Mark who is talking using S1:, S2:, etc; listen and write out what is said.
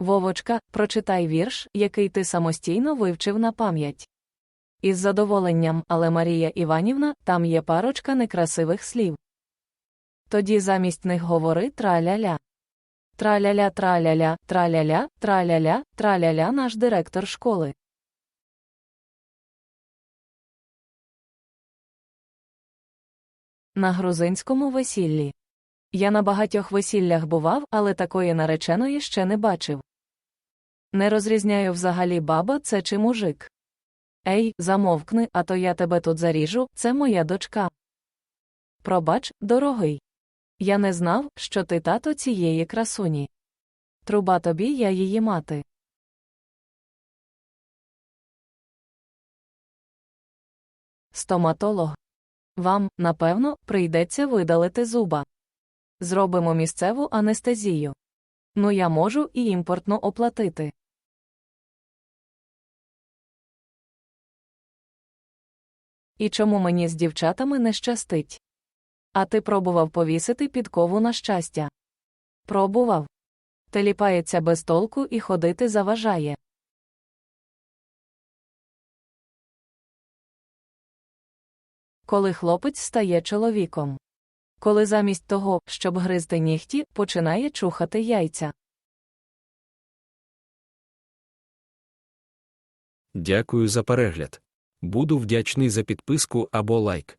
S1: Вовочка, прочитай вірш, який ти самостійно вивчив на пам'ять. Із задоволенням, але Марія Іванівна, там є парочка некрасивих слів. Тоді замість них говори траля-ля. Траля-ля, траля-ля, траля-ля, траля-ля, траля-ля наш директор школи. На грузинському весіллі. Я на багатьох весіллях бував, але такої нареченої ще не бачив. Не розрізняю взагалі баба це чи мужик. Ей, замовкни, а то я тебе тут заріжу, це моя дочка. Пробач, дорогий. Я не знав, що ти тато цієї красуні. Труба тобі я її мати. Стоматолог. Вам, напевно, прийдеться видалити зуба. Зробимо місцеву анестезію. Ну я можу і імпортно оплатити. І чому мені з дівчатами не щастить? А ти пробував повісити підкову на щастя? Пробував. Теліпається без толку і ходити заважає. Коли хлопець стає чоловіком. Коли замість того, щоб гризти нігті, починає чухати яйця.
S2: Дякую за перегляд. Буду вдячний за підписку або лайк.